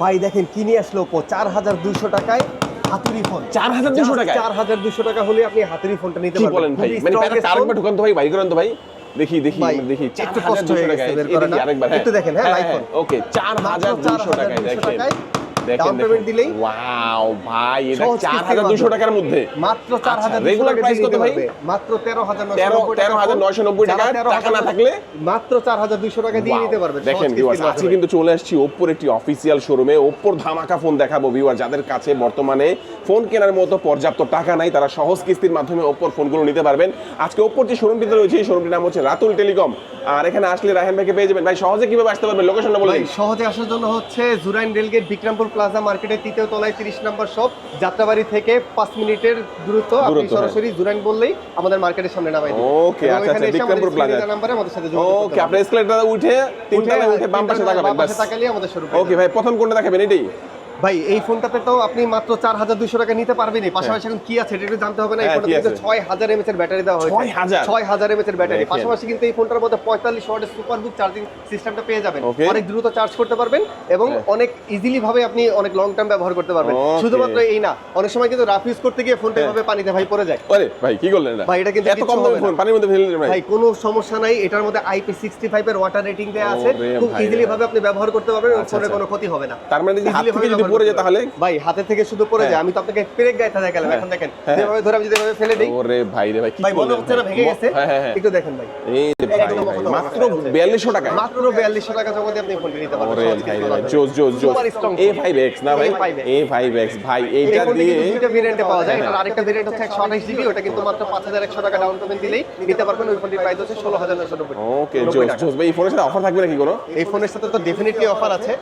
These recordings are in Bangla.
ভাই দেখেন কিনে আসলো ওপো চার হাজার দুইশো টাকায় হাতুড়ি ফোন চার হাজার দুশো টাকা চার হাজার দুশো টাকা হলে আপনি হাতুড়ি ফোনটা নিতে পারেন পারবেন। ভাই? মানে। আরেকবার ঢুকান তো ভাই ভাই করেন তো ভাই। দেখি দেখি দেখি। একটু কষ্ট হয়ে গেছে। একটু দেখেন, হ্যাঁ। ওকে চার হাজার দুশো টাকায় দেখেন। Down দিলেই ওয়াও ভাই এটা সহজ চার কিস্তির হাজার দুশো মাধ্যমে। টাকার মধ্যে। মাত্র চার আচ্ছা, হাজার regular price কত ভাই? মাত্র তেরো হাজার তেরো তেরো হাজার নয়শো নব্বই টাকা টাকা না থাকলে মাত্র চার হাজার দুইশো টাকা দিয়ে নিতে পারবেন দেখেন ভিউয়ার্স আজকে কিন্তু চলে আসছি ওপ্পোর একটি অফিসিয়াল শোরুমে ওপ্পোর ধামাকা ফোন দেখাবো ভিউয়ার যাদের কাছে বর্তমানে ফোন কেনার মতো পর্যাপ্ত টাকা নাই তারা সহজ কিস্তির মাধ্যমে ওপ্পোর ফোনগুলো নিতে পারবেন। আজকে ওপ্পোর যে শোরুমটিতে রয়েছে এই শোরুমটির নাম হচ্ছে রাতুল টেলিকম। আর এখানে আসলে রায়হান ভাইকে পেয়ে যাবেন। ভাই সহজে কীভাবে আসতে পারবেন? লোকেশনটা বলে সহজে আসার জন্য হচ্ছে জুরাইন রেলগেট বিক্রমপুর প্লাজা মার্কেটের তৃতীয় তলায় তিরিশ নম্বর শপ যাত্রাবাড়ি থেকে পাঁচ মিনিটের দূরত্ব আপনি হ্যাঁ। সরাসরি জুরাইন বললেই আমাদের মার্কেটের সামনে নামাই ওকে আচ্ছা আচ্ছা বিক্রমপুর প্লাজা নাম্বারে আমাদের সাথে যোগাযোগ ওকে আপনি এসকেলেটর উঠে তিনতলায় উঠে বাম পাশে তাকাবেন বাম পাশে তাকালেই আমাদের শুরু ওকে ভাই প্রথম কোনটা দেখাবেন এটাই? ভাই এই ফোনটাতে তো আপনি মাত্র চার হাজার দুশো টাকা নিতে পারবেনই। পাশাপাশি এখন কি আছে এটা জানতে হবে না এই হ্যাঁ, ফোনটাতে ছয় হাজার এমএচ এর ব্যাটারি দেওয়া হয়েছে। ছয় হাজার? এমএচ এর ব্যাটারি। পাশাপাশি কিন্তু এই ফোনটার মধ্যে পঁয়তাল্লিশ ওয়াটের সুপার বুক চার্জিং সিস্টেমটা পেয়ে যাবেন। অনেক দ্রুত চার্জ করতে পারবেন এবং হ্যাঁ। অনেক ইজিলি ভাবে আপনি অনেক লং টার্ম ব্যবহার করতে পারবেন। শুধুমাত্র এই না অনেক সময় কিন্তু রাফ ইউজ করতে গিয়ে ফোনটা হ্যাঁ। এভাবে পানিতে ভাই পড়ে যায়। আরে ভাই কি করলেন ভাই, এটা কিন্তু এত কম দামে ফোন পানির মধ্যে ফেলে ভাই। ভাই কোনো সমস্যা নাই এটার মধ্যে আইপি সিক্সটি ফাইভ এর ওয়াটার রেটিং আছে। খুব ইজিলি ভাবে আপনি ব্যবহার করতে পারবেন এবং আচ্ছা, ফোনের আচ্ছা। কোনো ক্ষতি হবে না। তার মানে থেকে পড়ে যায় তাহলে? ভাই হাতে থেকে শুধু পড়ে হ্যাঁ। যায় আমি তো আপনাকে পেরেক গায়ে দেখালাম এখন দেখেন। হ্যাঁ। যেভাবে ধরে আমি যদি এভাবে ফেলে দিই। ওরে ভাই রে ভাই কি ভাই মনে হচ্ছে না ভেঙে গেছে। হ্যাঁ হ্যাঁ হ্যাঁ। একটু দেখেন ভাই। এই ভাই মাত্র বলতে হবে। বিয়াল্লিশশো টাকা? মাত্র বিয়াল্লিশশো টাকা জমা দিয়ে আপনি ফোনটি নিতে পারবেন। ওরে ভাই ভাই জোস জোস জোস এ phone। এক্স না ভাই? A5X এ ফাইভ এক্স ভাই এইটা দিয়ে দুইটা ভেরিয়েন্টে পাওয়া যায়। হ্যাঁ। আর আরেকটা ভেরিয়েন্ট হচ্ছে একশো আঠাশ জিবি ওটা কিন্তু মাত্র পাঁচ হাজার একশো টাকা ডাউন পেমেন্ট দিলেই নিতে পারবেন। ওই ফোনটির প্রাইস হচ্ছে ষোলো হাজার নশো নব্বই। ওকে জোস জোস ভাই এই ফোনের সাথে অফার থাকবে নাকি কোনো? এই ফোনের সাথে তো ডেফিনেটলি অফার আছে।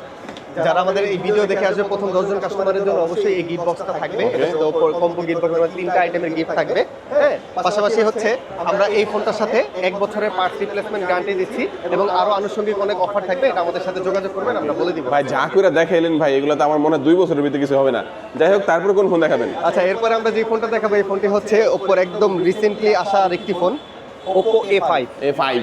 যারা আমাদের এই ভিডিও দেখে আসবে প্রথম দশজন কাস্টমারের জন্য অবশ্যই এই গিফট বক্সটা থাকবে। তো কম্পো গিফট বক্স তিনটা আইটেমের গিফট থাকবে। হ্যাঁ পাশাপাশি হচ্ছে আমরা এই ফোনটার সাথে এক বছরের পার্টস রিপ্লেসমেন্ট গ্যারান্টি দিচ্ছি এবং আরও আনুষঙ্গিক অনেক অফার থাকবে। এটা আমাদের সাথে যোগাযোগ করবেন আমরা বলে দিব। ভাই যা করে দেখাইলেন ভাই এগুলো তো আমার মনে হয় দুই বছরের ভিতরে কিছু হবে না। যাই হোক তারপর কোন ফোন দেখাবেন? আচ্ছা এরপরে আমরা যে ফোনটা দেখাবো এই ফোনটি হচ্ছে ওপোর একদম রিসেন্টলি আসা আরেকটি phone Oppo A five A five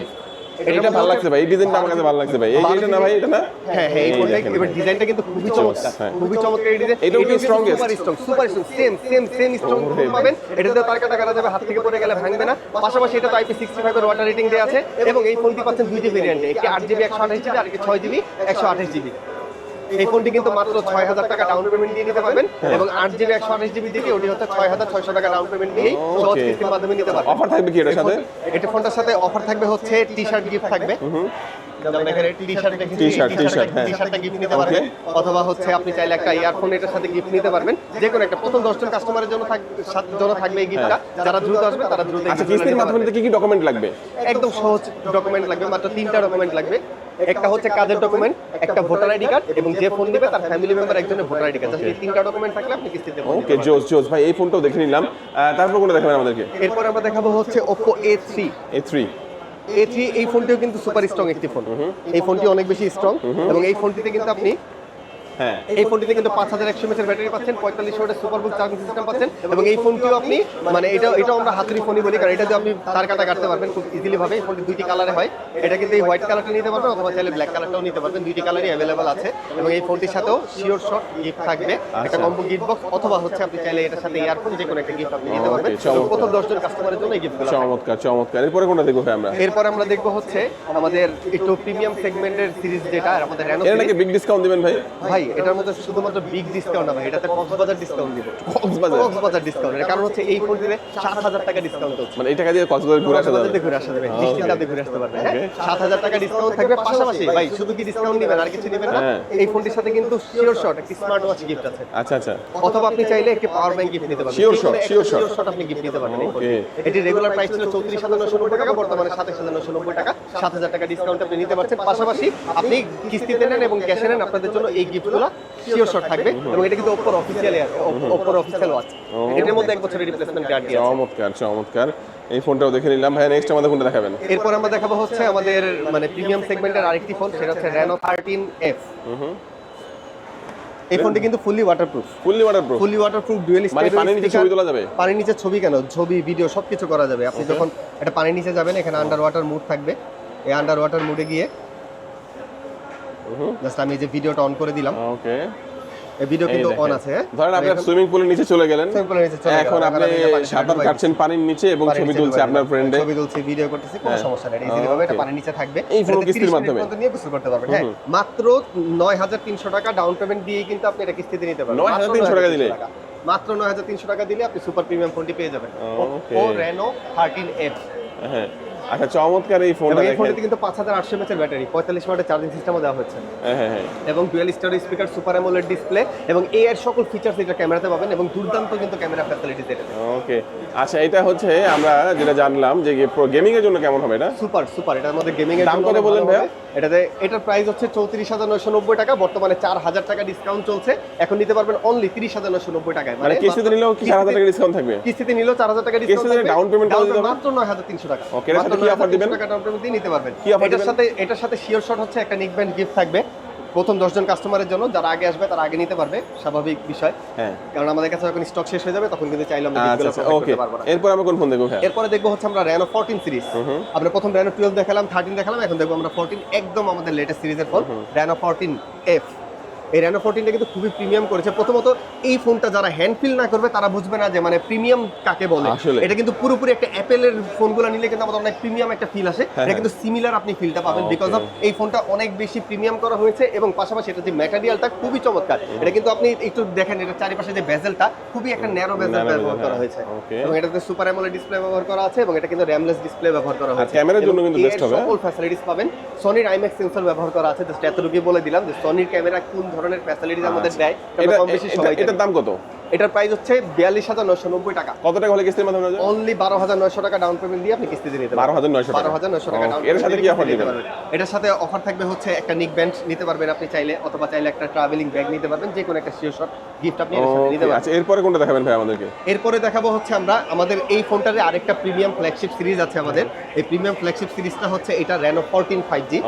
এটা ভালো লাগছে ভাই এই ডিজাইনটা আমার কাছে ভালো লাগছে ভাই। এই এটা না ভাই এটা না? হ্যাঁ হ্যাঁ এই এই এবার ডিজাইনটা কিন্তু খুবই চমৎকার। হ্যাঁ। খুবই চমৎকার এই ডিজাইন এটা কি strongest super strong super strong same same same strong পাবেন। এটা এটাতে তার কাটা কাটা যাবে হাত থেকে পড়ে গেলে ভাঙবে না। পাশাপাশি এটা তো আইপি সিক্সটি ফাইভ এর ওয়াটার রেটিং দেওয়া আছে এবং এই ফোনটি পাচ্ছেন দুইটি ভেরিয়েন্টে একটি আট জিবি একশো আঠাশ জিবি আর একটি ছয় জিবি একশো আঠাশ জিবি এই ফোনটি কিন্তু মাত্র ছয় হাজার টাকা ডাউন পেমেন্ট দিয়ে নিতে পারবেন হ্যাঁ। এবং আট জিবি একশো আঠাশ জিবি দিকে ওটি হচ্ছে ছয় হাজার ছয়শো টাকা ডাউন পেমেন্ট সহজ কিস্তির মাধ্যমে নিতে পারবেন। অফার থাকবে কি এটার সাথে? এটা ফোনটার সাথে অফার থাকবে হচ্ছে টি শার্ট গিফট থাকবে হ্যাঁ। অথবা হচ্ছে আপনি চাইলে একটা ইয়ারফোন এটার সাথে গিফট নিতে পারবেন। যে কোনো একটা প্রথম দশজন কাস্টমারের জন্য জন্য থাকবে এই গিফটটা যারা দ্রুত আসবে তারা দ্রুত আচ্ছা কিস্তির মাধ্যমে কি কি ডকুমেন্ট লাগবে? একদম সহজ ডকুমেন্ট লাগবে মাত্র তিনটা ডকুমেন্ট লাগবে। একটা হচ্ছে কাজের ডকুমেন্ট একটা ভোটার আইডি কার্ড এবং যে ফোন দিবে তার ফ্যামিলি মেম্বার একজনের ভোটার আইডি কার্ড এই তিনটা ডকুমেন্ট থাকলে আপনি কিস্তিতে ফোন ওকে। জোস জোস ভাই এই ফোনটাও দেখে নিলাম। তারপর কোনটা দেখাবেন আমাদেরকে? এরপর আমরা দেখাবো হচ্ছে Oppo A3 A three A three এই ফোনটিও কিন্তু সুপার স্ট্রং একটি ফোন এই ফোনটি অনেক বেশি স্ট্রং এবং এই ফোনটিতে কিন্তু আপনি হ্যাঁ। এই ফোনটিতে কিন্তু পাঁচ হাজার একশো এমএচের ব্যাটারি পাচ্ছেন পঁয়তাল্লিশ ওয়াটের সুপার বুক চার্জিং সিস্টেম পাচ্ছেন এবং এই ফোনটিও আপনি মানে এটা এটাও আমরা হাতুড়ি ফোনই বলি কারণ এটা দিয়ে আপনি তার কাটা কাটতে পারবেন খুব ইজিলি ভাবে। এই ফোনটি দুইটি কালারে হয়। এটা কিন্তু এই হোয়াইট কালারটা নিতে পারবেন অথবা চাইলে ব্ল্যাক কালারটাও নিতে পারবেন। দুইটি কালারই অ্যাভেলেবল আছে এবং এই ফোনটির সাথেও শিওর শট গিফট থাকবে। একটা কম্বো গিফট বক্স অথবা হচ্ছে আপনি চাইলে এটার সাথে ইয়ারফোন যে কোনো একটা গিফট আপনি নিতে পারবেন। প্রথম দশজন কাস্টমারের জন্য এই গিফটগুলো চমৎকার চমৎকার। এরপরে কোনটা দেখব ভাই আমরা? এরপর আমরা দেখব হচ্ছে আমাদের একটু প্রিমিয়াম সেগমেন্টের সিরিজ যেটা আমাদের এর নাকি বিগ ডিসকাউন্ট দিবেন ভাই? ভাই এটার মধ্যে শুধুমাত্র বিগ ডিসকাউন্ট না ভাই এটাতে কক্সবাজার ডিসকাউন্ট দিব। কক্সবাজার? কক্সবাজার ডিসকাউন্ট এর কারণ হচ্ছে এই ফোনটিতে সাত হাজার টাকা ডিসকাউন্ট হচ্ছে। মানে এই টাকা দিয়ে কক্সবাজার ঘুরে আসা যাবে? ঘুরে আসা যাবে নিশ্চিন্তে ঘুরে আসতে পারবেন হ্যাঁ? সাত হাজার টাকা ডিসকাউন্ট থাকবে পাশাপাশি। ভাই শুধু কি ডিসকাউন্ট নেবেন আর কিছু নেবেন না? হ্যাঁ। এই ফোনটির সাথে কিন্তু শিওর শট একটি স্মার্ট ওয়াচ গিফট আছে। আচ্ছা আচ্ছা। অথবা আপনি চাইলে একটি পাওয়ার ব্যাংক গিফট নিতে Sure shot, sure sure shot আপনি গিফট নিতে ফোনটি। এটি রেগুলার প্রাইস ছিল চৌত্রিশ হাজার নশো নব্বই টাকা বর্তমানে সাতাশ হাজার নশো নব্বই টাকা। সাত হাজার টাকা ডিসকাউন্ট আপনি নিতে পারছেন। পাশাপাশি আপনি কিস্তিতে নেন এবং ক্যাশে নেন। আপনাদের জন্য এই গিফটগুলো শিওর শট থাকবে। এবং এটা কিন্তু ওপর অফিসিয়ালি আছে ওপর অফিসিয়াল ওয়াচ এটার মধ্যে এক বছরের রিপ্লেসমেন্ট গ্যারান্টি আছে। চমৎকার চমৎকার। এই ফোনটাও দেখে নিলাম। ভাই নেক্সট আমাদের কোনটা দেখাবেন? এরপর আমরা দেখাবো হচ্ছে আমাদের মানে প্রিমিয়াম সেগমেন্টের আরেকটি ফোন সেটা হচ্ছে থার্টিন এফ এই ফোনটি কিন্তু fully waterproof fully waterproof fully waterproof dual মানে পানির নিচে ছবি তোলা যাবে? পানির নিচে ছবি কেন? ছবি ভিডিও সবকিছু করা যাবে। আপনি যখন একটা পানির নিচে যাবেন এখানে আন্ডার ওয়াটার মুড থাকবে। এই আন্ডার ওয়াটার মুডে গিয়ে জাস্ট আমি এই যে ভিডিওটা অন করে দিলাম। ওকে এই ভিডিও কিন্তু অন আছে হ্যাঁ? ধরেন আপনি সুইমিং পুলের নিচে চলে গেলেন। Pool এর নিচে চলে। এখন আপনি আমি সাঁতার কাটছেন পানির নিচে এবং ছবি তুলছে আপনার ফ্রেন্ডে ছবি তুলছি ভিডিও করতেছি কোনো হ্যাঁ। সমস্যা নেই। ইজিলি ভাবে এটা পানির নিচে থাকবে। এই এটাতে কিস্তির মাধ্যমে? পর্যন্ত নিয়ে গোসল করতে পারবেন হ্যাঁ? মাত্র 9300 টাকা ডাউন পেমেন্ট দিয়ে কিন্তু আপনি এটা কিস্তিতে নিতে পারবেন। 9,300 টাকা দিলে? মাত্র 9300 টাকা দিলে আপনি সুপার প্রিমিয়াম ফোনটি পেয়ে যাবেন. ও Reno 13F হ্যাঁ। আচ্ছা চমৎকার এই ফোনটা এই ফোনটিতে কিন্তু 5800 এমএএইচ এর ব্যাটারি 45 ওয়াটের চার্জিং সিস্টেমও দেওয়া হচ্ছে। হ্যাঁ হ্যাঁ হ্যাঁ। এবং dual star speaker super AMOLED display এবং এ এর সকল ফিচার্স এটা ক্যামেরাতে পাবেন এবং দুর্দান্ত কিন্তু ক্যামেরা ফ্যাসিলিটিস এটা। ওকে আচ্ছা এটা হচ্ছে আমরা যেটা জানলাম যে গেমিং এর জন্য কেমন হবে এটা? সুপার সুপার এটার মধ্যে গেমিং এর দাম কত বলেন ভাই। এটাতে এটার প্রাইস হচ্ছে চৌত্রিশ হাজার নয়শো নব্বই টাকা বর্তমানে চার হাজার টাকা ডিসকাউন্ট চলছে। এখন নিতে পারবেন অনলি তিরিশ হাজার নয়শো নব্বই টাকায়। মানে কিস্তিতে নিলেও কি চার হাজার টাকা ডিসকাউন্ট থাকবে? কিস্তিতে নিলেও চার হাজার টাকা ডিসকাউন্ট ডাউন পেমেন্ট করে দিতে হবে? মাত্র নয় হাজার তিনশো টাকা। ওকে মাত্র নয় কি তিনশো দিবেন? টাকা ডাউন পেমেন্ট দিয়ে নিতে পারবেন। এটার সাথে এটার সাথে শিওর শট হচ্ছে একটা নিক ব্যান্ড গিফট থাকবে। প্রথম দশজন কাস্টমারের জন্য যারা আগে আসবে তারা আগে নিতে পারবে স্বাভাবিক বিষয়। হ্যাঁ। কারণ আমাদের কাছে যখন স্টক শেষ হয়ে যাবে তখন কিন্তু চাইলে আমরা আচ্ছা আচ্ছা ওকে পারব না। এরপর আমরা কোন ফোন দেখব এরপরে দেখব হচ্ছে আমরা র্যানো ফোরটিন সিরিজ আমরা প্রথম র্যানো টুয়েলভ দেখালাম থার্টিন দেখালাম এখন দেখব আমরা ফোরটিন একদম আমাদের লেটেস্ট সিরিজের ফোন র্যানো ফোরটিন এফ এই র্যানো ফোরটিনটা কিন্তু খুবই প্রিমিয়াম করেছে। প্রথমত এই ফোনটা যারা হ্যান্ড ফিল না করবে তারা বুঝবে না যে মানে প্রিমিয়াম কাকে বলে। এটা কিন্তু পুরোপুরি একটা অ্যাপেলের ফোনগুলো নিলে কিন্তু আমাদের অনেক প্রিমিয়াম একটা ফিল আসে। হ্যাঁ, এটা কিন্তু সিমিলার আপনি ফিলটা পাবেন বিকজ অফ এই ফোনটা অনেক বেশি প্রিমিয়াম করা হয়েছে এবং পাশাপাশি এটা যে ম্যাটেরিয়ালটা খুবই চমৎকার। এটা কিন্তু আপনি একটু দেখেন এটা চারিপাশে যে বেজেলটা খুবই একটা ন্যারো বেজেল ব্যবহার করা হ্যাঁ। হয়েছে. এবং এটাতে সুপার অ্যামোলেড ডিসপ্লে ব্যবহার করা আছে এবং এটা কিন্তু র্যামলেস ডিসপ্লে ব্যবহার করা হয়েছে। ক্যামেরার জন্য কিন্তু best হবে, সকল ফ্যাসিলিটিস পাবেন। সনির আইম্যাক্স সেন্সর ব্যবহার করা আছে জাস্ট এতটুকুই বলে দিলাম যে সনির ক্যামেরা কোন ধরনের ফ্যাসিলিটিস আমাদের আচ্ছা। দেয় এটা এটার দাম কত এটার প্রাইস হচ্ছে বিয়াল্লিশ হাজার নয়শো নব্বই টাকা। কত টাকা হলে কিস্তির মাধ্যমে অনলি বারো হাজার নয়শো টাকা ডাউন পেমেন্ট দিয়ে আপনি কিস্তি দিয়ে নিতে পারবেন। 12,900 টাকা। বারো হাজার নয়শো টাকা ডাউন এর সাথে কি offer দিবেন? এটার সাথে অফার থাকবে হচ্ছে একটা নিক ব্যান্ড নিতে পারবেন আপনি চাইলে অথবা চাইলে একটা ট্রাভেলিং ব্যাগ নিতে পারবেন যে কোনো একটা শিওর গিফট আপনি এর সাথে নিতে পারবেন। আচ্ছা এরপরে কোনটা দেখাবেন ভাই আমাদেরকে? এরপরে দেখাবো হচ্ছে আমরা আমাদের এই ফোনটারে আরেকটা প্রিমিয়াম ফ্ল্যাগশিপ সিরিজ আছে আমাদের। এই প্রিমিয়াম ফ্ল্যাগশিপ সিরিজটা হচ্ছে এটা রেনো ফোরটিন ফাইভ জি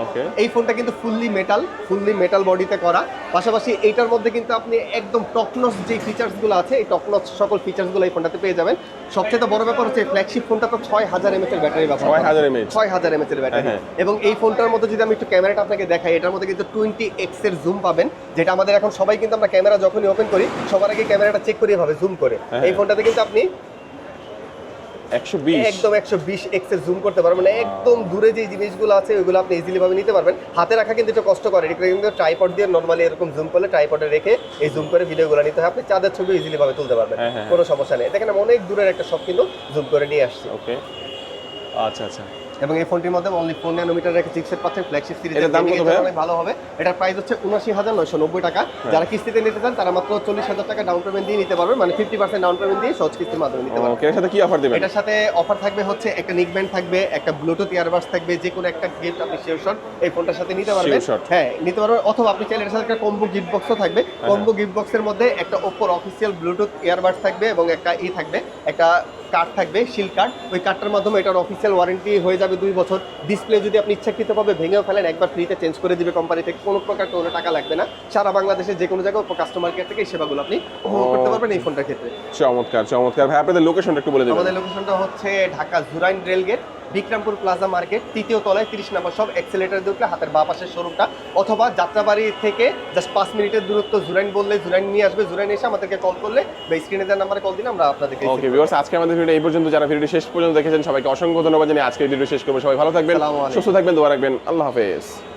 এই ফোনটা কিন্তু ফুললি মেটাল ফুললি মেটাল বডিতে করা। পাশাপাশি এইটার মধ্যে কিন্তু আপনি একদম টপনস যে ফিচার্সগুলো আছে এই টপনস সকল ফিচার্সগুলো এই ফোনটাতে পেয়ে যাবেন। সবচেয়ে বড় ব্যাপার হচ্ছে ফ্ল্যাগশিপ ফোনটা তো ছয় হাজার এমএচ এর ব্যাটারি ব্যবহার করে। 6000 mAh ছয় হাজার এমএচ এর ব্যাটারি হ্যাঁ, এবং এই ফোনটার মধ্যে যদি আমি একটু ক্যামেরাটা আপনাকে দেখাই এটার মধ্যে কিন্তু টোয়েন্টি এক্সের জুম পাবেন যেটা আমাদের এখন সবাই কিন্তু আমরা ক্যামেরা যখনই ওপেন করি সবার আগে ক্যামেরাটা চেক করি ভাবে জুম করে। হ্যাঁ, এই ফোনটাতে কিন্তু আপনি একদম একশো বিশ এক্সের জুম করতে পারবেন মানে একদম দূরে যে জিনিসগুলো আছে ওইগুলো আপনি ইজিলি ভাবে নিতে পারবেন। হাতে রাখা কিন্তু একটু কষ্ট করে। এটা কিন্তু ট্রাইপড দিয়ে নর্মালি এরকম জুম করলে ট্রাইপডে রেখে এই জুম করে ভিডিওগুলো নিতে হয়। আপনি চাঁদের ছবি ইজিলি ভাবে তুলতে পারবেন। হ্যাঁ, হ্যাঁ। কোনো সমস্যা নেই। দেখেন আমি অনেক দূরের একটা সব কিন্তু জুম করে নিয়ে আসছি। ওকে আচ্ছা আচ্ছা। এবং এই ফোনটির মধ্যে অনলি ফোর ন্যানোমিটার একটা চিপসেট পাচ্ছেন ফ্ল্যাগশিপ সিরিজ এটার দাম কত ভাইয়া? অনেক ভালো হবে। এটার প্রাইস হচ্ছে উনআশি হাজার নয়শো নব্বই টাকা। হ্যাঁ। যারা কিস্তিতে নিতে চান তারা মাত্র চল্লিশ হাজার টাকা ডাউন পেমেন্ট দিয়ে নিতে পারবে মানে ফিফটি পার্সেন্ট ডাউন পেমেন্ট দিয়ে সহজ কিস্তির মাধ্যমে নিতে পারবেন। ওকে এর সাথে কি অফার দিবেন? এটার সাথে অফার থাকবে হচ্ছে একটা নিক ব্যান্ড থাকবে একটা ব্লুটুথ ইয়ারবাডস থাকবে যে কোনো একটা গিফট আপনি শিওর শট এই ফোনটার সাথে নিতে পারবেন। হ্যাঁ নিতে পারবেন। অথবা আপনি চাইলে এর সাথে একটা কম্বো গিফট বক্সও থাকবে। কম্বো গিফট বক্সের মধ্যে একটা ওপ্পোর অফিসিয়াল ব্লুটুথ ইয়ারবাস থাকবে এবং একটা ই থাকবে একটা কার্ড থাকবে শিল কার্ড ওই কার্ডটার মাধ্যমে এটার অফিসিয়াল ওয়ারেন্টি হয়ে যাবে দুই বছর। ডিসপ্লে যদি আপনি ইচ্ছাকৃতভাবে ভেঙেও ফেলেন একবার ফ্রিতে চেঞ্জ করে দিবে কোম্পানি থেকে কোনো প্রকার কোনো টাকা লাগবে না। সারা বাংলাদেশে যে কোনো জায়গায় কাস্টমার কেয়ার থেকে এই সেবাগুলো আপনি উপভোগ করতে পারবেন এই ফোনটার ক্ষেত্রে। চমৎকার চমৎকার। ভাই আপনাদের লোকেশনটা একটু বলে দেবেন। আমাদের লোকেশনটা হচ্ছে Dhaka Jurain rail gate. Bikrampur plaza market তৃতীয় তলায় তিরিশ নম্বর সব এক্সেলেটার দিয়ে উঠলে হাতের বা পাশের শোরুমটা অথবা যাত্রাবাড়ি থেকে জাস্ট পাঁচ মিনিটের দূরত্ব জুরাইন বললে জুরাইন নিয়ে আসবে জুরাইন এসে আমাদেরকে কল করলে বা স্ক্রিনে দেওয়ার নাম্বারে কল দিন আমরা আপনাদেরকে ওকে ভিউয়ার্স আজকে আমাদের ভিডিও এই পর্যন্ত। যারা ভিডিও শেষ পর্যন্ত দেখেছেন সবাইকে অসংখ্য ধন্যবাদ জানিয়ে আজকের ভিডিও শেষ করব। সবাই ভালো থাকবেন সুস্থ থাকবেন দোয়া রাখবেন। আল্লাহ হাফেজ।